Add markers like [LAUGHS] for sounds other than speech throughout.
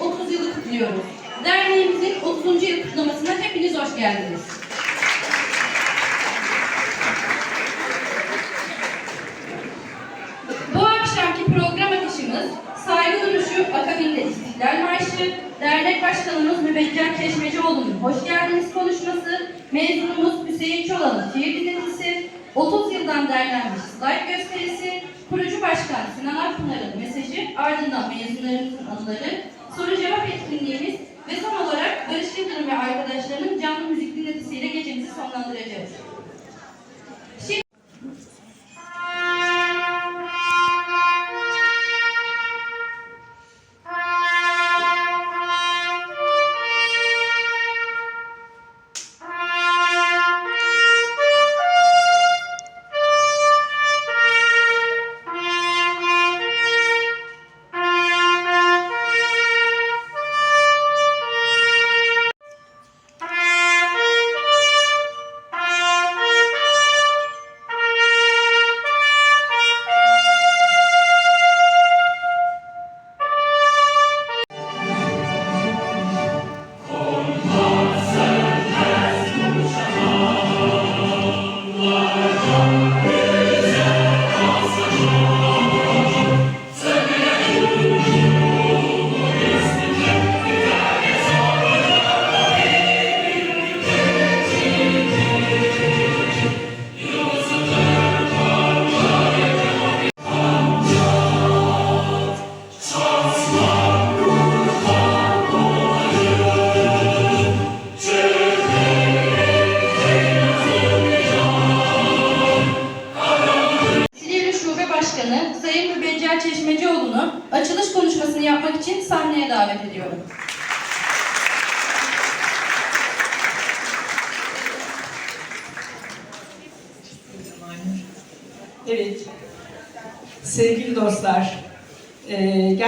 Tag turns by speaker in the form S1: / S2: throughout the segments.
S1: 30 yılı kutluyoruz. Derneğimizin 30. yıl kutlamasına hepiniz hoş geldiniz. Bu akşamki program akışımız saygı duruşu akabinde İstiklal Marşı, dernek başkanımız Mübeccel Çeşmecioğlu'nun hoş geldiniz konuşması, mezunumuz Hüseyin Çolan'ın şiir dinletisi, 30 yıldan derlenmiş slide gösterisi, kurucu başkan Sinan Akpınar'ın mesajı, ardından mezunlarımızın anıları, soru cevap etkinliğimiz ve son olarak Barış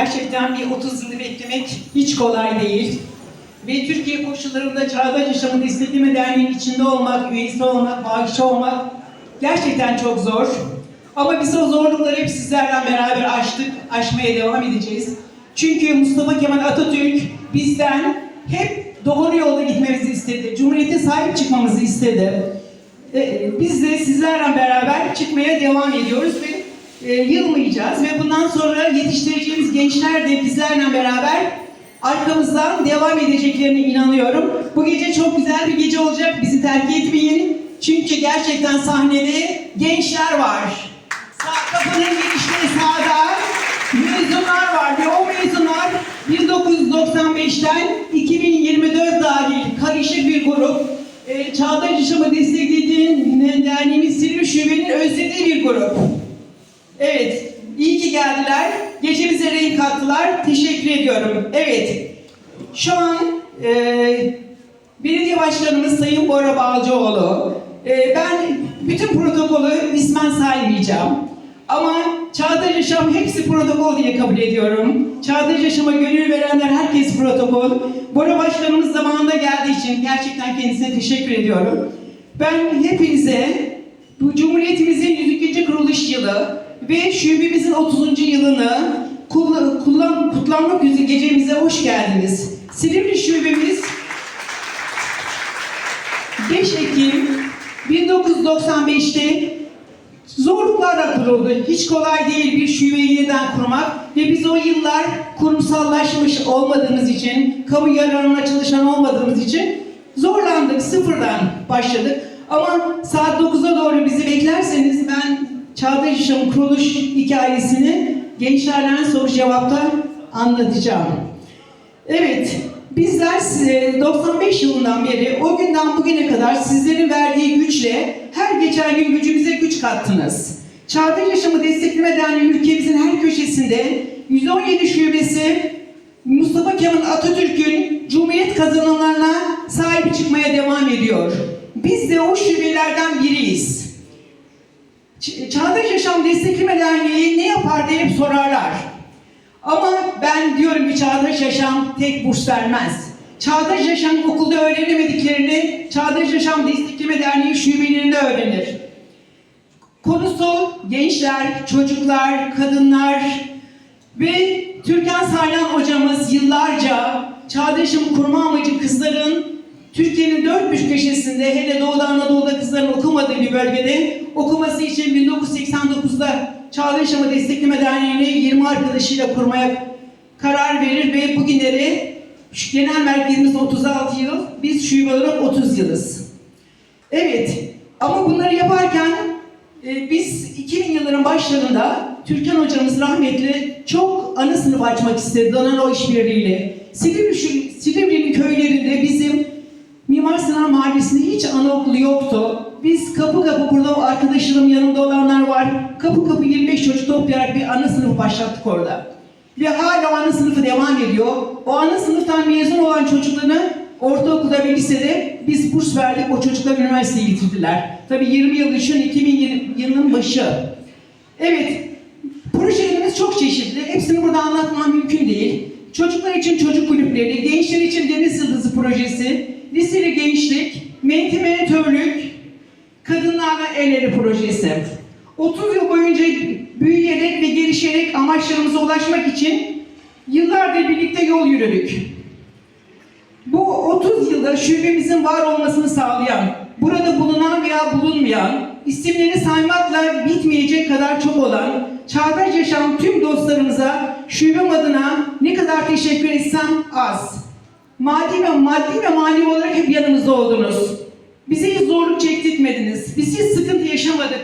S2: gerçekten bir 30 yılı beklemek hiç kolay değil. Ve Türkiye koşullarında Çağdaş Yaşamı Destekleme Derneği'nin içinde olmak, üyesi olmak, bağışçı olmak gerçekten çok zor. Ama biz o zorlukları hep sizlerle beraber aştık, aşmaya devam edeceğiz. Çünkü Mustafa Kemal Atatürk bizden hep doğru yolda gitmemizi istedi. Cumhuriyete sahip çıkmamızı istedi. E, Biz de sizlerle beraber çıkmaya devam ediyoruz ve e, yılmayacağız ve bundan sonra yetiştireceğimiz gençler de bizlerle beraber arkamızdan devam edeceklerine inanıyorum. Bu gece çok güzel bir gece olacak. Bizi terk etmeyin. Çünkü gerçekten sahnede gençler var. Sağ kapının girişleri sağda mezunlar var ve o mezunlar 1995'ten 2024 dahil karışık bir grup. E, Çağdaş Yaşamı desteklediği derneğimiz Silivri Şube'nin özlediği bir grup. Evet, iyi ki geldiler. Gecemize renk kattılar. Teşekkür ediyorum. Evet, şu an e, belediye başkanımız Sayın Bora Balcıoğlu. E, ben bütün protokolü ismen saymayacağım. Ama Çağdaş Yaşam hepsi protokol diye kabul ediyorum. Çağdaş Yaşam'a gönül verenler herkes protokol. Bora Başkanımız zamanında geldiği için gerçekten kendisine teşekkür ediyorum. Ben hepinize bu Cumhuriyetimizin 102. kuruluş yılı ve şubemizin 30. yılını kullan, kullan, kutlanmak üzere gecemize hoş geldiniz. Silivri şubemiz 5 Ekim 1995'te zorluklarla kuruldu. Hiç kolay değil bir şubeyi yeniden kurmak ve biz o yıllar kurumsallaşmış olmadığımız için, kamu yararına çalışan olmadığımız için zorlandık, sıfırdan başladık. Ama saat 9'a doğru bizi beklerseniz ben Çağdaş Yaşam'ın kuruluş hikayesini gençlerden soru cevapta anlatacağım. Evet, bizler size 95 yılından beri o günden bugüne kadar sizlerin verdiği güçle her geçen gün gücümüze güç kattınız. Çağdaş Yaşamı Destekleme Derneği ülkemizin her köşesinde 117 şubesi Mustafa Kemal Atatürk'ün Cumhuriyet kazanımlarına sahip çıkmaya devam ediyor. Biz de o şubelerden biriyiz. Çağdaş Yaşam Destekleme Derneği ne yapar diye hep sorarlar. Ama ben diyorum ki Çağdaş Yaşam tek burs vermez. Çağdaş Yaşam okulda öğrenemediklerini Çağdaş Yaşam Destekleme Derneği şubelerinde öğrenir. Konusu gençler, çocuklar, kadınlar, Ve Türkan Saylan hocamız yıllarca Çağdaş'ın kurma amacı kızların Türkiye'nin dört büyük köşesinde hele Doğu'da Anadolu'da kızların okumadığı bir bölgede okuması için 1989'da Çağdaş'ımı Destekleme Derneği'ni 20 arkadaşıyla kurmaya karar verir ve bugünleri genel merkezimiz 36 yıl, biz şube olarak 30 yılız. Evet, ama bunları yaparken e, biz 2000 yılların başlarında Türkan hocamız rahmetli çok ana sınıf açmak istedi Danano işbirliğiyle. Silivri, Silivri'nin köylerinde bizim Mimar Sinan Mahallesi'nde hiç anaokulu yoktu. Biz kapı kapı burada arkadaşlarım yanımda olanlar var. Kapı kapı 25 çocuk toplayarak bir ana sınıf başlattık orada. Ve hala ana sınıfı devam ediyor. O ana sınıftan mezun olan çocuklarını ortaokulda ve lisede biz burs verdik. O çocuklar üniversiteye getirdiler. Tabii 20 yıl düşün 2020 yılının başı. Evet, projelerimiz çok çeşitli. Hepsini burada anlatmam mümkün değil. Çocuklar için çocuk kulüpleri, gençler için Deniz Yıldızı projesi, liseli gençlik, mentimenatörlük, kadınlarla el ele projesi. 30 yıl boyunca büyüyerek ve gelişerek amaçlarımıza ulaşmak için yıllardır birlikte yol yürüdük. Bu 30 yılda şubemizin var olmasını sağlayan, burada bulunan veya bulunmayan, isimlerini saymakla bitmeyecek kadar çok olan, çağdaş yaşam tüm dostlarımıza şubem adına ne kadar teşekkür etsem az. Maddi ve maddi ve manevi olarak hep yanımızda oldunuz. Bize hiç zorluk çektirtmediniz. Biz hiç sıkıntı yaşamadık.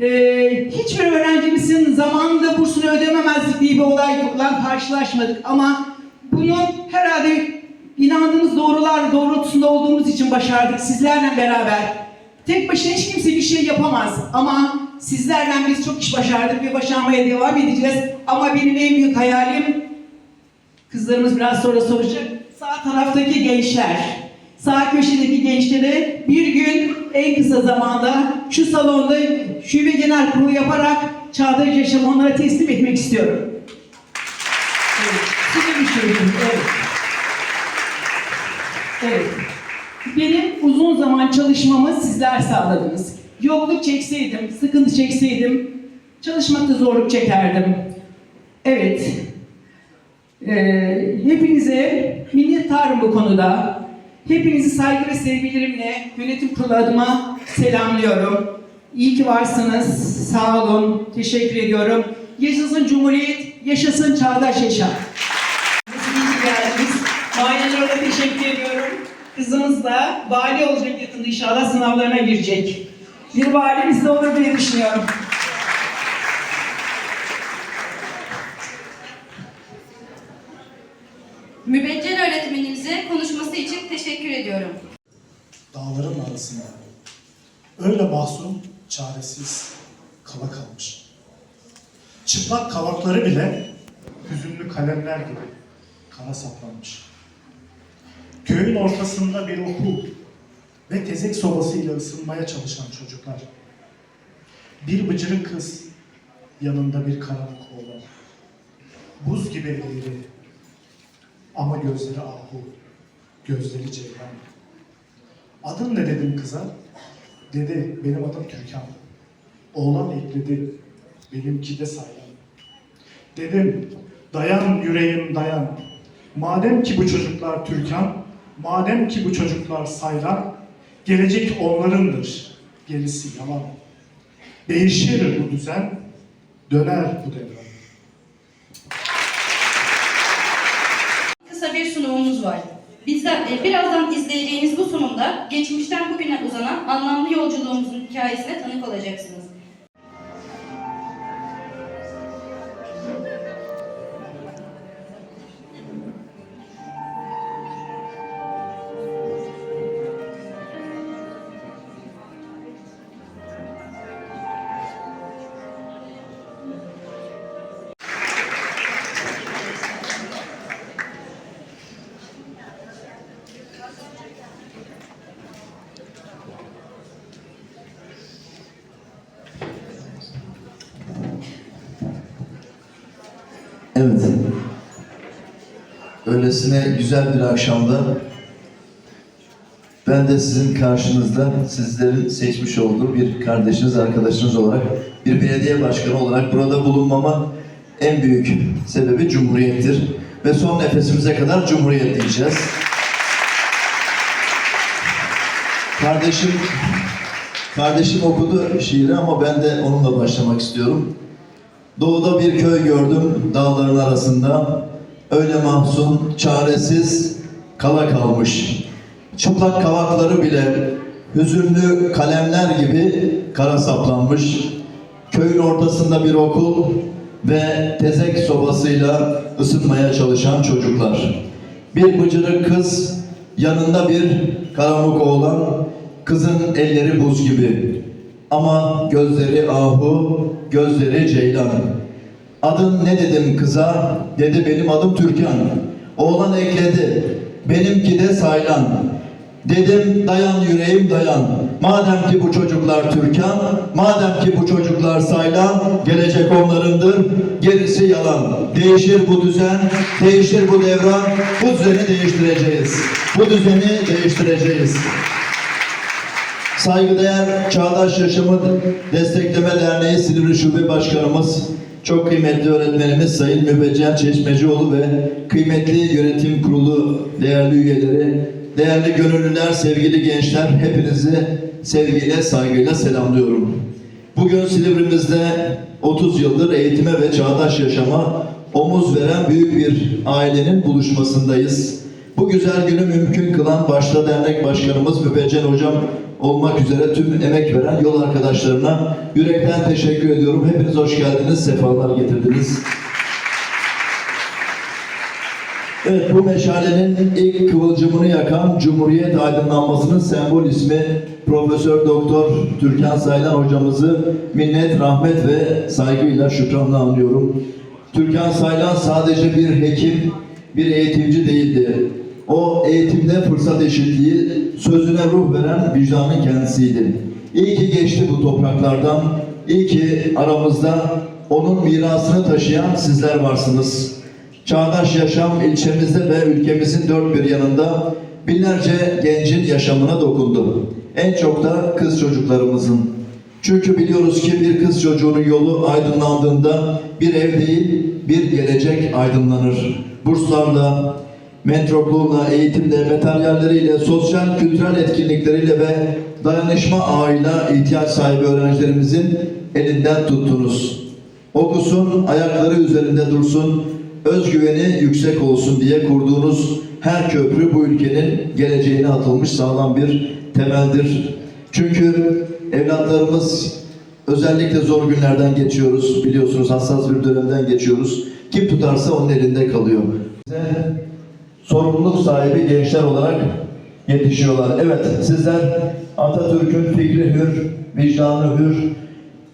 S2: Ee, hiçbir öğrencimizin zamanında bursunu ödememezlik diye bir olayla karşılaşmadık ama bunu herhalde inandığımız doğrular doğrultusunda olduğumuz için başardık sizlerle beraber. Tek başına hiç kimse bir şey yapamaz ama sizlerle biz çok iş başardık ve başarmaya devam edeceğiz. Ama benim en büyük hayalim kızlarımız biraz sonra soracak. Sağ taraftaki gençler, sağ köşedeki gençlere bir gün en kısa zamanda şu salonda şube genel kurulu yaparak çağdaş yaşamı onlara teslim etmek istiyorum. Evet, sizin bir şeyiniz, evet. Evet. Benim uzun zaman çalışmamı sizler sağladınız. Yokluk çekseydim, sıkıntı çekseydim, çalışmakta zorluk çekerdim. Evet. Ee, hepinize minnettarım bu konuda. Hepinizi saygı ve sevgilerimle yönetim kurulu adıma selamlıyorum. İyi ki varsınız. Sağ olun. Teşekkür ediyorum. Yaşasın Cumhuriyet, yaşasın çağdaş yaşam. İyi geldiniz. Mahallelerine teşekkür ediyorum. Kızımız da vali olacak yakında inşallah sınavlarına girecek. Bir valimiz de olur diye düşünüyorum.
S1: Mübeccel öğretmenimize konuşması için teşekkür ediyorum.
S3: dağların arasında. Öyle mahzun, çaresiz, kala kalmış. Çıplak kavakları bile hüzünlü kalemler gibi kana saplanmış. Köyün ortasında bir okul ve tezek sobasıyla ısınmaya çalışan çocuklar. Bir bıcırık kız, yanında bir karanlık oğlan. Buz gibi eğri ama gözleri ahu, gözleri ceylan. Adın ne dedim kıza? Dedi, benim adım Türkan. Oğlan ekledi, benimki de Saylan. Dedim, dayan yüreğim dayan. Madem ki bu çocuklar Türkan, madem ki bu çocuklar Saylan, gelecek onlarındır, gerisi yalan. Değişir bu düzen, döner bu devran.
S1: Kısa bir sunumumuz var. Bizden, e, birazdan izleyeceğiniz bu sunumda geçmişten bugüne uzanan anlamlı yolculuğumuzun hikayesine tanık olacaksınız.
S4: Öylesine güzel bir akşamda ben de sizin karşınızda sizlerin seçmiş olduğu bir kardeşiniz, arkadaşınız olarak bir belediye başkanı olarak burada bulunmama en büyük sebebi Cumhuriyettir. Ve son nefesimize kadar Cumhuriyet diyeceğiz. Kardeşim kardeşim okudu şiiri ama ben de onunla başlamak istiyorum. Doğuda bir köy gördüm dağların arasında. Öyle mahzun, çaresiz, kala kalmış. Çıplak kavakları bile hüzünlü kalemler gibi kara saplanmış. Köyün ortasında bir okul ve tezek sobasıyla ısınmaya çalışan çocuklar. Bir bıcırık kız, yanında bir karamuk oğlan, kızın elleri buz gibi. Ama gözleri ahu, gözleri ceylan. Adın ne dedim kıza? Dedi benim adım Türkan. Oğlan ekledi. Benimki de Saylan. Dedim dayan yüreğim dayan. Madem ki bu çocuklar Türkan, madem ki bu çocuklar Saylan, gelecek onlarındır, gerisi yalan. Değişir bu düzen, değişir bu devran, bu düzeni değiştireceğiz. Bu düzeni değiştireceğiz. Saygıdeğer Çağdaş Yaşamı Destekleme Derneği Silivri Şube Başkanımız, çok kıymetli öğretmenimiz Sayın Mübeccel Çeşmecioğlu ve kıymetli yönetim kurulu değerli üyeleri, değerli gönüllüler, sevgili gençler, hepinizi sevgiyle, saygıyla selamlıyorum. Bugün Silivrimizde 30 yıldır eğitime ve çağdaş yaşama omuz veren büyük bir ailenin buluşmasındayız. Bu güzel günü mümkün kılan başta dernek başkanımız Mübeccel Hocam olmak üzere tüm emek veren yol arkadaşlarına yürekten teşekkür ediyorum. Hepiniz hoş geldiniz, sefalar getirdiniz. Evet, bu meşalenin ilk kıvılcımını yakan Cumhuriyet aydınlanmasının sembol ismi Profesör Doktor Türkan Saylan hocamızı minnet, rahmet ve saygıyla şükranla anıyorum. Türkan Saylan sadece bir hekim, bir eğitimci değildi. O eğitimde fırsat eşitliği, sözüne ruh veren vicdanın kendisiydi. İyi ki geçti bu topraklardan, iyi ki aramızda onun mirasını taşıyan sizler varsınız. Çağdaş Yaşam ilçemizde ve ülkemizin dört bir yanında binlerce gencin yaşamına dokundu. En çok da kız çocuklarımızın. Çünkü biliyoruz ki bir kız çocuğunun yolu aydınlandığında bir ev değil, bir gelecek aydınlanır. Burslarla, mentorluğuyla, eğitimle, materyalleriyle, sosyal kültürel etkinlikleriyle ve dayanışma ağıyla ihtiyaç sahibi öğrencilerimizin elinden tuttunuz. Okusun, ayakları üzerinde dursun, özgüveni yüksek olsun diye kurduğunuz her köprü bu ülkenin geleceğine atılmış sağlam bir temeldir. Çünkü evlatlarımız özellikle zor günlerden geçiyoruz. Biliyorsunuz hassas bir dönemden geçiyoruz. Kim tutarsa onun elinde kalıyor. Bize sorumluluk sahibi gençler olarak yetişiyorlar. Evet sizler Atatürk'ün fikri hür, vicdanı hür,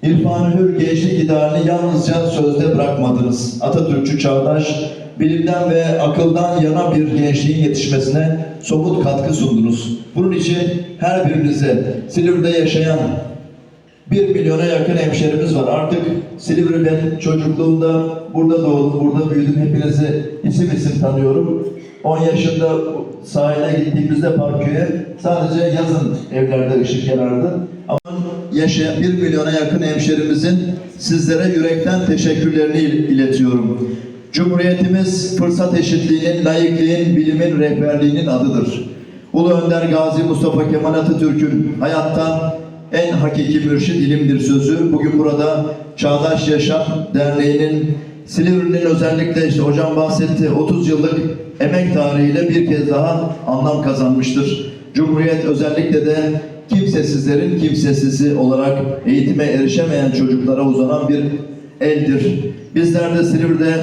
S4: İrfanı hür gençlik idealini yalnızca sözde bırakmadınız. Atatürkçü çağdaş, bilimden ve akıldan yana bir gençliğin yetişmesine somut katkı sundunuz. Bunun için her birinize Silivri'de yaşayan bir milyona yakın hemşerimiz var. Artık Silivri ben çocukluğumda burada doğdum, burada büyüdüm. Hepinizi isim isim tanıyorum. 10 yaşında sahile gittiğimizde Parköy'e sadece yazın evlerde ışık yanardı. Ama yaşayan bir milyona yakın hemşerimizin sizlere yürekten teşekkürlerini il- iletiyorum. Cumhuriyetimiz fırsat eşitliğinin, layıklığın, bilimin rehberliğinin adıdır. Ulu Önder Gazi Mustafa Kemal Atatürk'ün hayattan en hakiki mürşid ilimdir sözü. Bugün burada Çağdaş Yaşam Derneği'nin Silivri'nin özellikle işte hocam bahsetti 30 yıllık emek tarihiyle bir kez daha anlam kazanmıştır. Cumhuriyet özellikle de kimsesizlerin kimsesizi olarak eğitime erişemeyen çocuklara uzanan bir eldir. Bizler de Silivri'de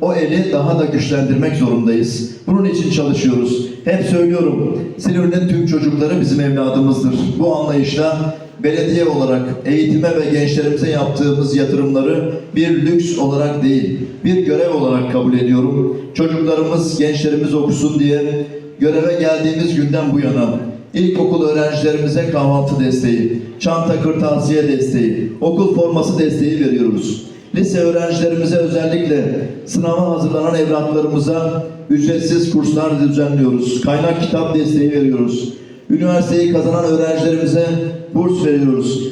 S4: o eli daha da güçlendirmek zorundayız. Bunun için çalışıyoruz. Hep söylüyorum, Silivri'nin tüm çocukları bizim evladımızdır. Bu anlayışla belediye olarak eğitime ve gençlerimize yaptığımız yatırımları bir lüks olarak değil, bir görev olarak kabul ediyorum. Çocuklarımız, gençlerimiz okusun diye göreve geldiğimiz günden bu yana İlkokul öğrencilerimize kahvaltı desteği, çanta kırtasiye desteği, okul forması desteği veriyoruz. Lise öğrencilerimize özellikle sınava hazırlanan evlatlarımıza ücretsiz kurslar düzenliyoruz. Kaynak kitap desteği veriyoruz. Üniversiteyi kazanan öğrencilerimize burs veriyoruz.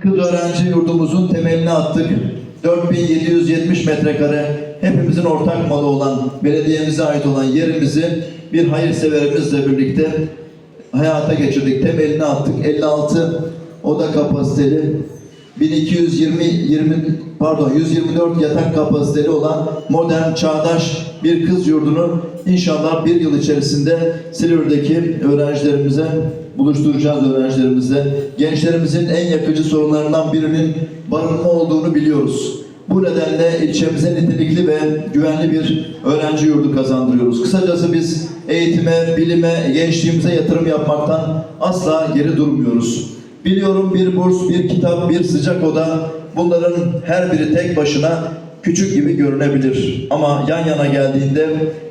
S4: Kız öğrenci yurdumuzun temelini attık. 4770 metrekare hepimizin ortak malı olan, belediyemize ait olan yerimizi bir hayırseverimizle birlikte hayata geçirdik. Temelini attık. 56 oda kapasiteli 1220 20 pardon 124 yatak kapasiteli olan modern çağdaş bir kız yurdunu inşallah bir yıl içerisinde Silivri'deki öğrencilerimize buluşturacağız öğrencilerimizle. Gençlerimizin en yakıcı sorunlarından birinin barınma olduğunu biliyoruz. Bu nedenle ilçemize nitelikli ve güvenli bir öğrenci yurdu kazandırıyoruz. Kısacası biz eğitime, bilime, gençliğimize yatırım yapmaktan asla geri durmuyoruz. Biliyorum bir burs, bir kitap, bir sıcak oda bunların her biri tek başına küçük gibi görünebilir. Ama yan yana geldiğinde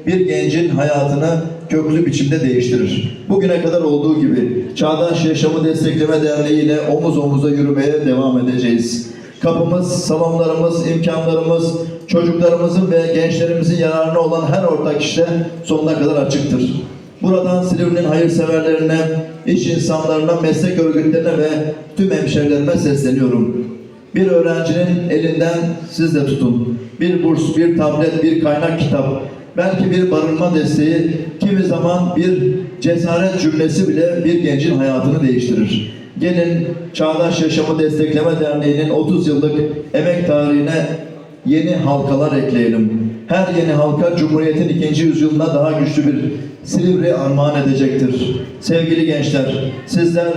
S4: bir gencin hayatını köklü biçimde değiştirir. Bugüne kadar olduğu gibi Çağdaş Yaşamı Destekleme Derneği ile omuz omuza yürümeye devam edeceğiz. Kapımız, salonlarımız, imkanlarımız, çocuklarımızın ve gençlerimizin yararına olan her ortak işte sonuna kadar açıktır. Buradan Silivri'nin hayırseverlerine, iş insanlarına, meslek örgütlerine ve tüm hemşerilerime sesleniyorum. Bir öğrencinin elinden siz de tutun. Bir burs, bir tablet, bir kaynak kitap, belki bir barınma desteği, kimi zaman bir cesaret cümlesi bile bir gencin hayatını değiştirir. Gelin Çağdaş Yaşamı Destekleme Derneği'nin 30 yıllık emek tarihine yeni halkalar ekleyelim. Her yeni halka Cumhuriyet'in ikinci yüzyılına daha güçlü bir Silivri armağan edecektir. Sevgili gençler, sizler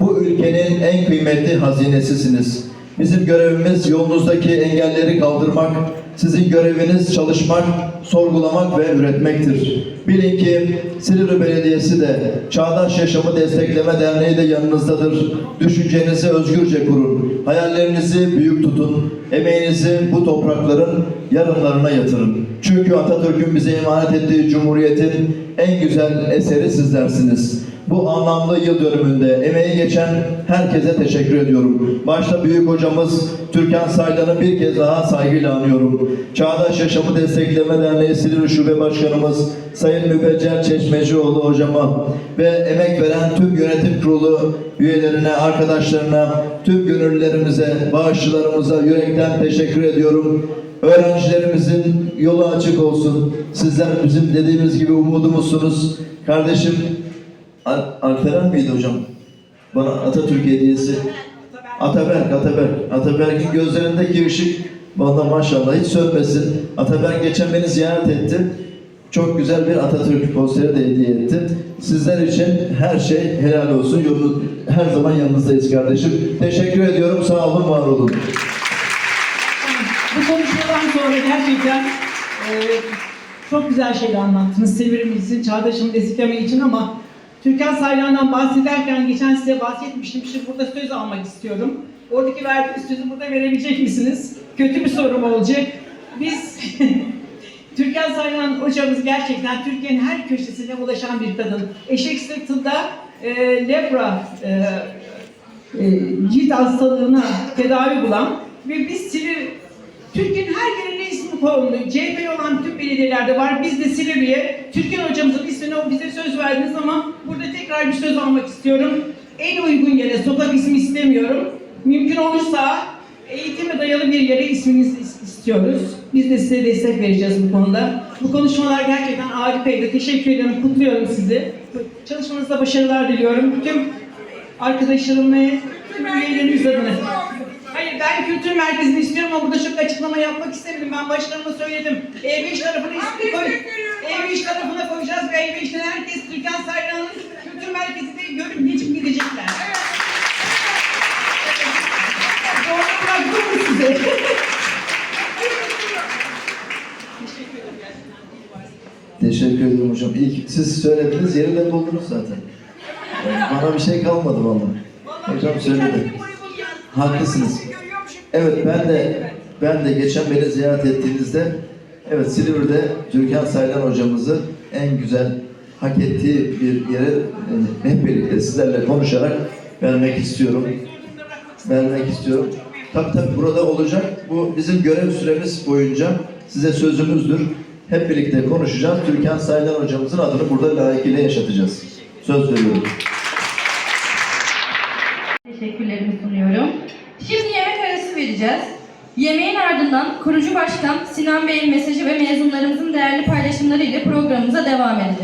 S4: bu ülkenin en kıymetli hazinesisiniz. Bizim görevimiz yolunuzdaki engelleri kaldırmak, sizin göreviniz çalışmak, sorgulamak ve üretmektir. Bilin ki Silivri Belediyesi de Çağdaş Yaşamı Destekleme Derneği de yanınızdadır. Düşüncenizi özgürce kurun. Hayallerinizi büyük tutun. Emeğinizi bu toprakların yarınlarına yatırın. Çünkü Atatürk'ün bize emanet ettiği Cumhuriyet'in en güzel eseri sizlersiniz. Bu anlamlı yıl dönümünde emeği geçen herkese teşekkür ediyorum. Başta büyük hocamız Türkan Saylan'ı bir kez daha saygıyla anıyorum. Çağdaş Yaşamı Destekleme Derneği Silivri Şube Başkanımız Sayın Mübeccel Çeşmecioğlu hocama ve emek veren tüm yönetim kurulu üyelerine, arkadaşlarına, tüm gönüllülerimize, bağışçılarımıza yürekten teşekkür ediyorum. Öğrencilerimizin yolu açık olsun. Sizler bizim dediğimiz gibi umudumuzsunuz. Kardeşim Al- Alperen miydi hocam? Bana Atatürk hediyesi. Ataberk, Ataberk. Ataberk'in gözlerindeki ışık valla maşallah hiç sönmesin. Ataberk geçen beni ziyaret etti. Çok güzel bir Atatürk posteri de hediye etti. Sizler için her şey helal olsun. Yolu, her zaman yanınızdayız kardeşim. Teşekkür ediyorum. Sağ olun, var olun.
S2: Konuşmadan sonra gerçekten e, çok güzel şeyler anlattınız. Sevirimizin çağdaşını desteklemek için ama Türkan Saylan'dan bahsederken geçen size bahsetmiştim. Şimdi burada söz almak istiyorum. Oradaki verdiğiniz sözü burada verebilecek misiniz? Kötü bir sorum olacak. Biz [LAUGHS] Türkan Saylan hocamız gerçekten Türkiye'nin her köşesine ulaşan bir kadın. Eşek sırtında e, lepra e, e, cilt hastalığına tedavi bulan ve biz Silivri, Türkiye'nin her yerinde ismi konuldu. CHP olan tüm belediyelerde var. Biz de Silivri'ye Türkan hocamızın ismini o bize söz verdiniz ama burada tekrar bir söz almak istiyorum. En uygun yere sokak ismi istemiyorum. Mümkün olursa eğitime dayalı bir yere isminizi is- istiyoruz. Biz de size destek vereceğiz bu konuda. Bu konuşmalar gerçekten harikaydı. Teşekkür ederim, kutluyorum sizi. Çalışmanızda başarılar diliyorum. Tüm arkadaşlarım ve tüm üyelerimiz adına. Hayır ben kültür merkezini istiyorum ama burada çok açıklama yapmak istemedim. Ben başkanıma söyledim. E5 tarafına ismi koy. E5 tarafına koyacağız ve E5'ten herkes Türkan Saylan'ın kültür merkezinde görüp geçip gidecekler. Doğru bıraktım mı size?
S4: Teşekkür ederim hocam. İyi ki siz söylediniz, yerinde buldunuz zaten. Yani bana bir şey kalmadı vallahi. Hocam söyledi. Haklısınız. Evet ben de ben de geçen beni ziyaret ettiğinizde evet Silivri'de Türkan Saylan hocamızı en güzel hak ettiği bir yere hep birlikte sizlerle konuşarak vermek istiyorum. Vermek istiyorum. Tabii tabii burada olacak. Bu bizim görev süremiz boyunca size sözümüzdür. Hep birlikte konuşacağız. Türkan Saylan hocamızın adını burada layıkıyla yaşatacağız. Söz veriyorum.
S1: Vereceğiz. Yemeğin ardından kurucu başkan Sinan Bey'in mesajı ve mezunlarımızın değerli paylaşımları ile programımıza devam edeceğiz.